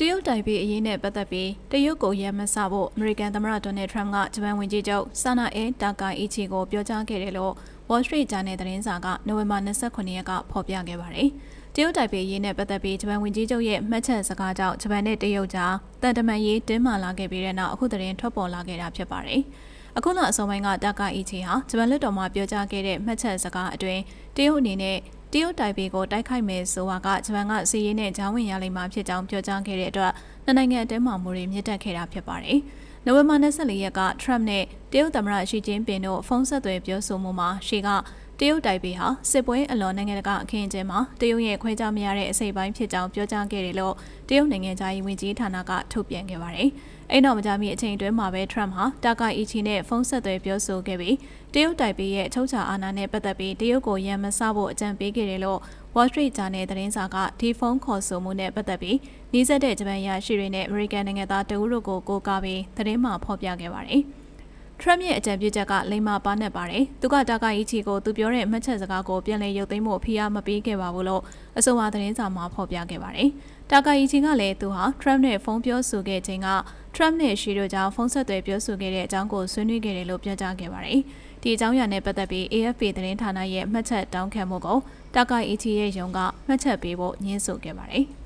တရုတ်တိုင်ပေအရေးနဲ့ပတ်သက်ပြီးတရုတ်ကိုရမ်းမစဖို့အမေရိကန်သမ္မတဒေါ်နယ်ထရမ့်ကဂျပန်ဝန်ကြီးချုပ်ဆာနာအဲတာကာအီချီကိုပြောကြားခဲ့တယ်လို့ Wall Street Journal သတင်းစာကနိုဝင်ဘာ29ရက်ကဖော်ပြခဲ့ပါတယ်။တရုတ်တိုင်ပေအရေးနဲ့ပတ်သက်ပြီးဂျပန်ဝန်ကြီးချုပ်ရဲ့မှတ်ချက်စကားကြောင့်ဂျပန်နဲ့တရုတ်ကြားတန်တမန်ရေးတင်းမာလာခဲ့ပြီးတဲ့နောက်အခုသတင်းထွက်ပေါ်လာခဲ့တာဖြစ်ပါတယ်။အခုလအစောပိုင်းကတာကာအီချီဟာဂျပန်လက်တော်မှာပြောကြားခဲ့တဲ့မှတ်ချက်စကားအတွင်းတရုတ်အနေနဲ့ တရုတ်တိုင်ပေကိုတိုက်ခိုက်မယ်ဆိုတာကဂျပန်ကစီးရေးနဲ့ဂျောင်းဝင်ရလိမ့်မှာဖြစ်ကြောင်းပြောကြားခဲ့တဲ့အတွက်နှစ်နိုင်ငံအတဲမှမှုတွေမြင့်တက်ခဲ့တာဖြစ်ပါတယ်။နိုဝင်ဘာ24ရက်ကထရမ့်နဲ့တရုတ်သမ္မတရှီကျင်းပင်တို့ဖုန်းဆက်သွယ်ပြောဆိုမှုမှာရှီက တရုတ်တိုင်ပေဟာစစ်ပွဲအလွန်နိုင်ငံတကာအခင်းအကျင်းမှာတရုတ်ရဲ့ခွဲခြားမရတဲ့အစိပ်ပိုင်းဖြစ်ကြောင်းပြောကြားခဲ့တယ်လို့တရုတ်နိုင်ငံသားရေးဝန်ကြီးဌာနကထုတ်ပြန်ခဲ့ပါတယ်။အဲ့တော့မကြမီအချိန်အတွင်းမှာပဲထရမ့်ဟာတာကာအီချီနဲ့ဖုန်းဆက်သွယ်ပြောဆိုခဲ့ပြီးတရုတ်တိုင်ပေရဲ့အချုပ်ချာအာဏာနဲ့ပတ်သက်ပြီးတရုတ်ကိုရန်မစဖို့အကြံပေးခဲ့တယ်လို့ Wall Street Journal သတင်းစာကဒီဖုန်းခေါ်ဆိုမှုနဲ့ပတ်သက်ပြီးနှီးစက်တဲ့ဂျပန်ရရှိတွေနဲ့အမေရိကန်နိုင်ငံသားတဦးတို့ကိုကိုးကားပြီးသတင်းမှဖော်ပြခဲ့ပါတယ်။ Trump ရဲ့အကြံပြုချက်ကလိမ္မာပါနဲ့ပါတယ်။သူကတာကာအီချီကိုသူပြောတဲ့မှတ်ချက်စကားကိုပြန်လည်ရုပ်သိမ်းဖို့ဖိအားမပေးခဲ့ပါဘူးလို့အဆိုပါသတင်းစာမှာဖော်ပြခဲ့ပါတယ်။တာကာအီချီကလည်းသူဟာ Trump နဲ့ဖုန်းပြောဆိုခဲ့ချိန်က Trump နဲ့ရှီတို့ကြောင့်ဖုန်းဆက်သွယ်ပြောဆိုခဲ့တဲ့အကြောင်းကိုဆွေးနွေးခဲ့တယ်လို့ပြောကြားခဲ့ပါတယ်။ဒီအကြောင်းအရာနဲ့ပတ်သက်ပြီး AFP သတင်းဌာနရဲ့မှတ်ချက်တောင်းခံမှုကိုတာကာအီချီရဲ့ယုံကမှတ်ချက်ပေးဖို့ညှင်းဆိုခဲ့ပါတယ်။